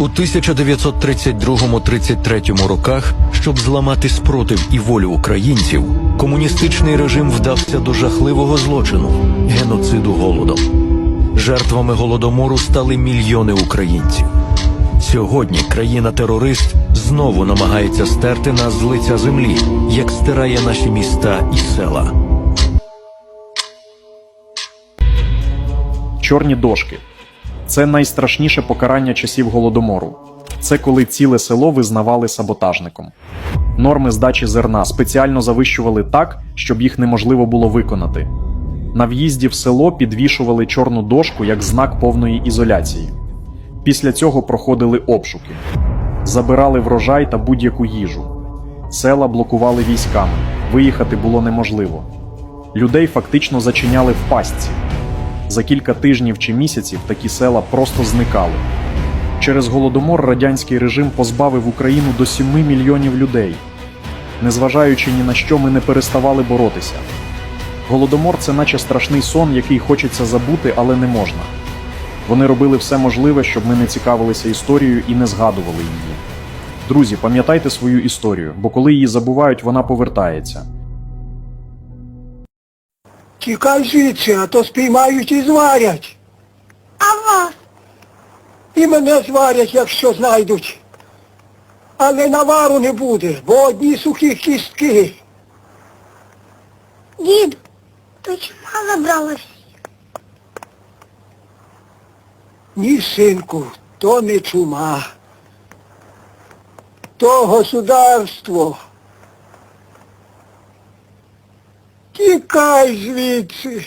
У 1932-33 роках, щоб зламати спротив і волю українців, комуністичний режим вдався до жахливого злочину геноциду голодом. Жертвами голодомору стали мільйони українців. Сьогодні країна-терорист знову намагається стерти нас з лиця землі, як стирає наші міста і села. Чорні дошки це найстрашніше покарання часів голодомору. Це коли ціле село визнавали саботажником. Норми здачі зерна спеціально завищували так, щоб їх неможливо було виконати. На в'їзді в село підвішували чорну дошку як знак повної ізоляції. Після цього проходили обшуки, забирали врожай та будь-яку їжу. Села блокували військами, виїхати було неможливо. Людей фактично зачиняли в пастці. За кілька тижнів чи місяців такі села просто зникали. Через голодомор радянський режим позбавив Україну до 7 мільйонів людей. Незважаючи ні на що, ми не переставали боротися. Голодомор це наче страшний сон, який хочеться забути, але не можна. Вони робили все можливе, щоб ми не цікавилися історією і не згадували її. Друзі, пам'ятайте свою історію, бо коли її забувають, вона повертається. Тікай звідси, а то спіймають і зварять. А вас? І мене зварять, якщо знайдуть. Але навару не буде, бо одні сухі кістки. Дід, то чума забралась? Ні, синку, то не чума. То государство. Тікай звідси.